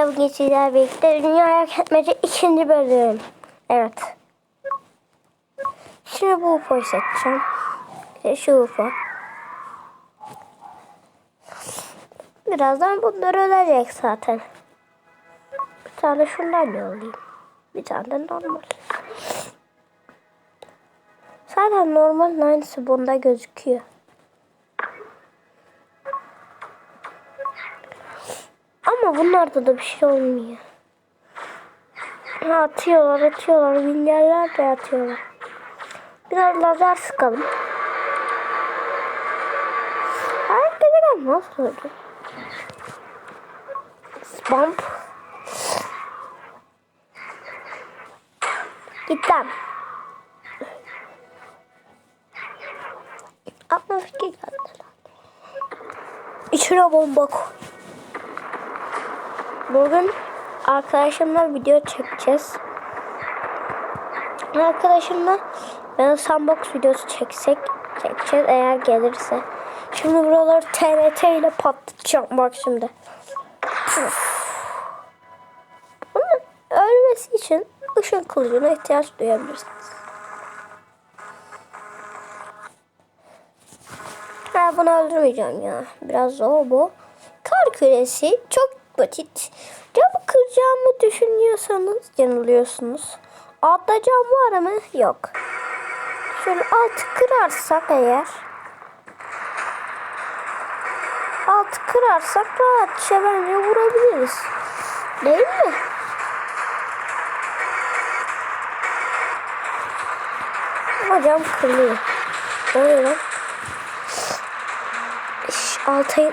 Bugün sizlerle birlikte Dünya Yaketmece ikinci bölüm. Evet. Şimdi bu UFO'yu seçeceğim. İşte şu UFO. Birazdan bunlar ölecek zaten. Bir tane şundan yollayayım. Bir tane de normal. Zaten normal aynısı bunda gözüküyor. Ama bunlarda da bir şey olmuyor. Atıyorlar, atıyorlar. Milyarlar da atıyorlar. Biraz lazer sıkalım. Herkese nasıl oldu? Bump. Git lan. Aklıma fikir geldi lan. İçine bomba koy. Bugün arkadaşımla video çekeceğiz. Arkadaşımla ben sandbox videosu çeksek çekeceğiz eğer gelirse. Şimdi buraları TNT ile patlatacağım bak şimdi. Bunun ölmesi için ışın kılıcına ihtiyaç duyabilirsiniz. Ha, bunu öldürmeyeceğim ya. Biraz zor bu. Kar küresi çok basit. Camı kıracağımı düşünüyorsanız yanılıyorsunuz. Altta cam var mı? Yok. Şöyle altı kırarsak eğer altı kırarsak rahatça bence vurabiliriz. Değil mi? Ama cam kırılıyor. Oluyor lan? Altayı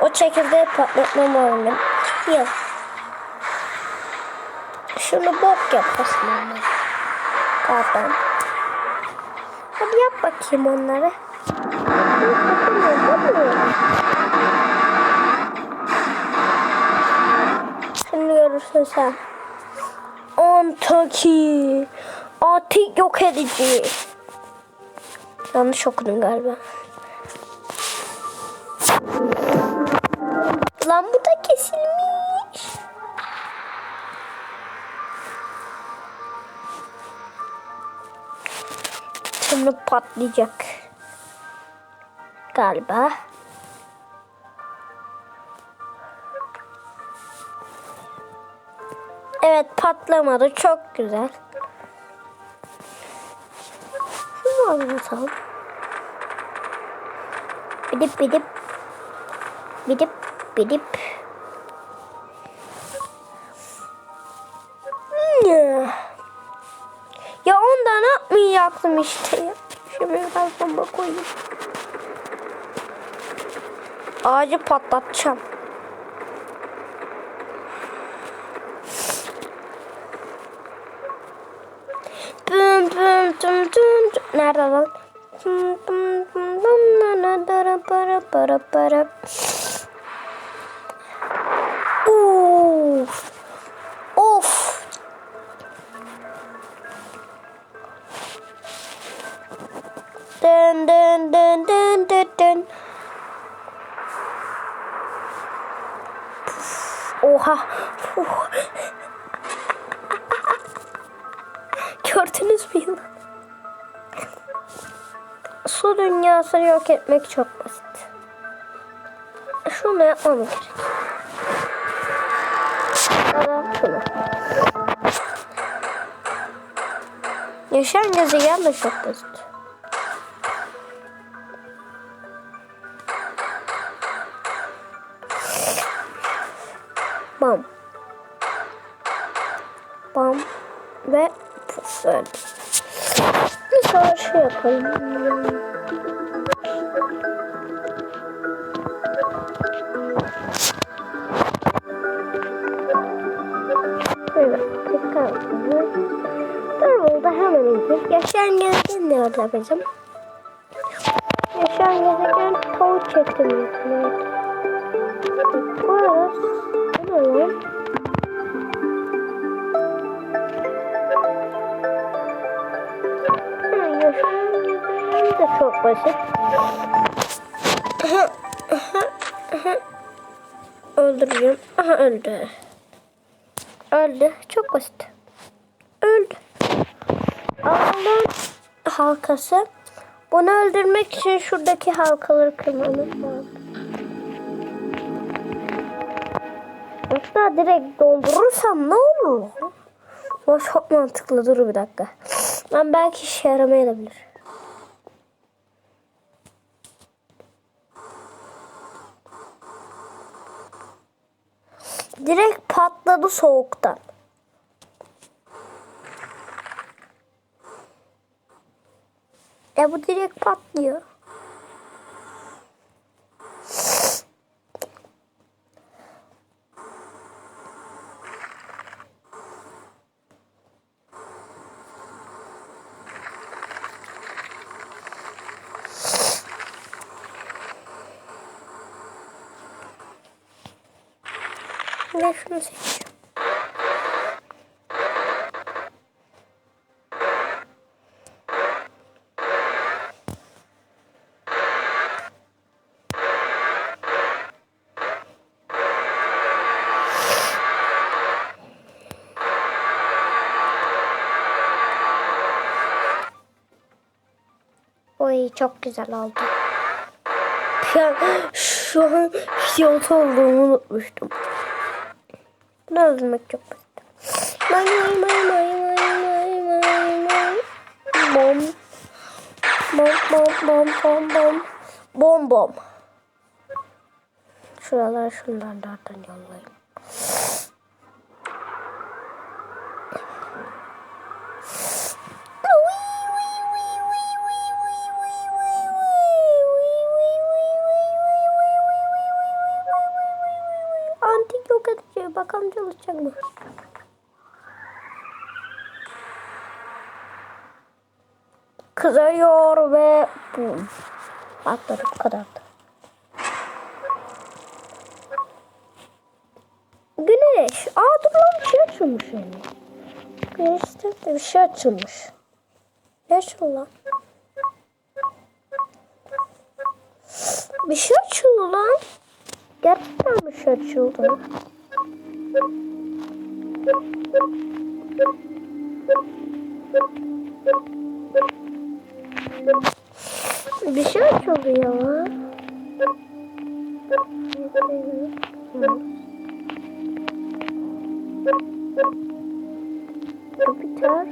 O çekirdeği patlatmam benim. Yok. Şunu bok yapasın onlar. Pardon. Hadi yap bakayım onları. Şimdi görürsün sen. Antaki. Atik yok edici. Yanlış okudum galiba. Lan bu da kesilmiş. Şimdi patlayacak. Galiba. Evet patlamadı. Çok güzel. Şunu anlatalım. Bidip bidip. Bidip bidip. Ya. Ondan atmayacaktım işte. Şimdi biraz bomba koyayım. Ağacı patlatacağım. Büm büm tüm tüm. Nerede lan? Büm büm büm büm dara para para para. Dın dın dın dın dın dın. Oha. Uf. Gördünüz mü yılan? Su dünyasını yok etmek çok basit. Şunu yapmam gerek. Şunu. Yaşayan gezegen de çok basit. Bam. Bam. Ve puf öldü. Bir savaşı şey yapalım. Evet. Durumda hemen indir. Yaşayan gezegen ne yapacağım? Yaşayan gezegen tavuk çektim. Evet. Basit. Öldüreceğim. Aha öldü. Öldü. Çok basit. Öldü. Alan halkası. Bunu öldürmek için şuradaki halkaları kırmamız lazım. Yoksa direkt dondurursam ne olur? O çok mantıklı. Dur bir dakika. Ben belki işe yaramayabilir. Direkt patladı soğuktan. E bu direkt patlıyor. Ben şunu seçiyorum. Oy çok güzel oldu. Ya şu an fiyat olduğumu unutmuştum. Bunu öldürmek çok basit. May may may may may may may. Bom. Bom bom bom bom bom. Bom bom. Şuralara şunlardan yollayayım. Bakalım çalışacak mı? Kızarıyor ve bum. Patladı bu kadar da. Güneş. Aa dur lan bir şey açılmış yani. Güneşte de bir şey açılmış. Ne açıldı lan? Bir şey açıldı lan. Gerçekten bir şey açıldı. Bir şey açıldı ya. Jüpiter.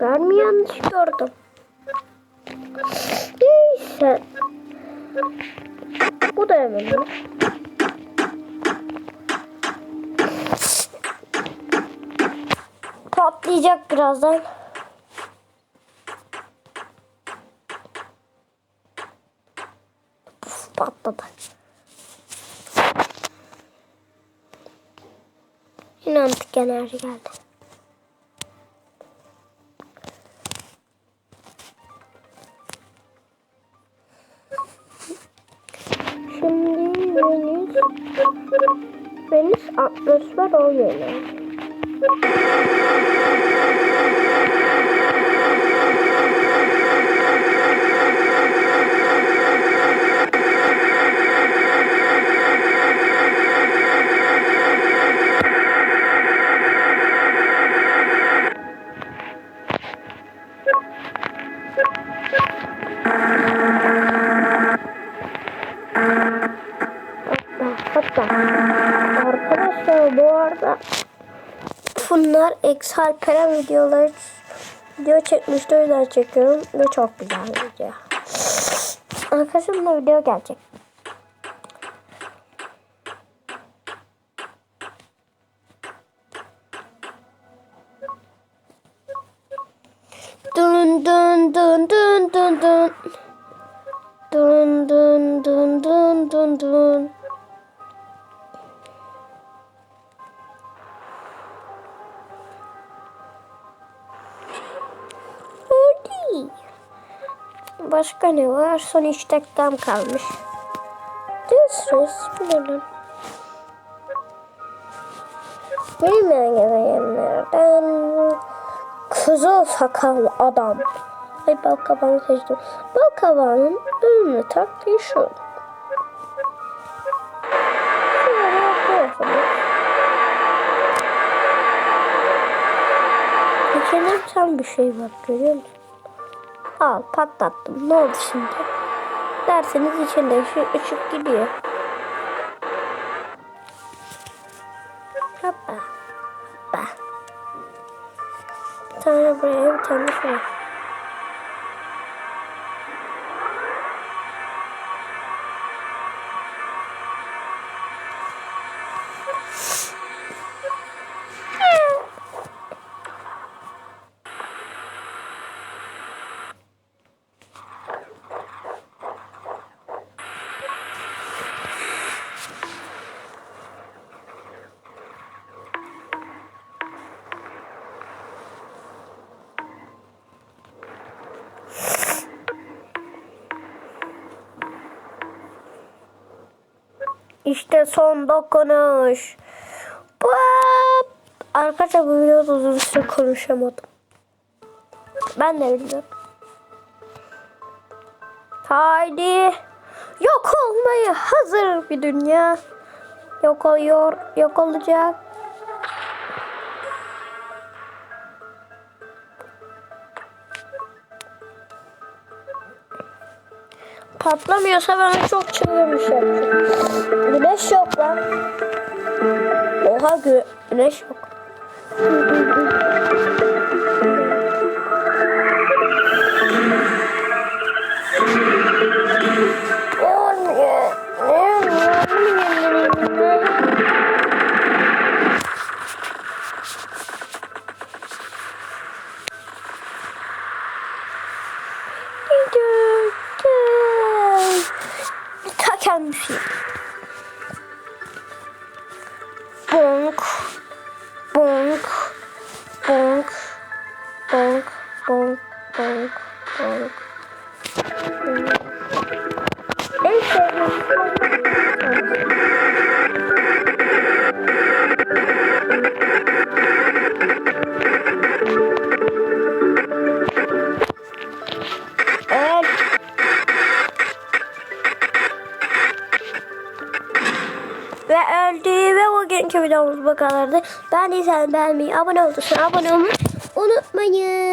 Ben mi yanlış gördüm? Neyse. Bu da eminim. Patlayacak birazdan. Puf, patladı. Yine antik enerji geldi. Şimdi Venüs Venüs atmosfer oluyor yani. Hatta arkadaşlar bu arada bunlar Exalperen videoları video çekmişti o yüzden çekiyorum ve çok güzel video. Arkadaşlar bu video gelecek. Dun dun dun dun dun dun. Dun dun dun dun dun dun. Başka ne var? Son üç dakikam kalmış. Görüşürüz. Bilelim. Bilmeyenlerden kızıl sakallı adam. Ay balkabanı seçtim. Balkabanın ünlü taktiği şu. İçinde tam bir şey var görüyor musun? Al patlattım. Ne oldu şimdi? Derseniz içinde şu ışık gidiyor. Hoppa. Hoppa. Bir tane buraya bir tane şuraya. İşte son dokunuş. Bap. Arkadaşlar bu videoda uzun süre konuşamadım. Ben de biliyorum. Haydi. Yok olmaya hazır bir dünya. Yok oluyor, yok olacak. Patlamıyorsa ben çok çılgın. Güneş yok lan. Oha gü güneş yok. Kadardı. Ben de sen beğenmeyi, abone olursan abone olmayı unutmayın.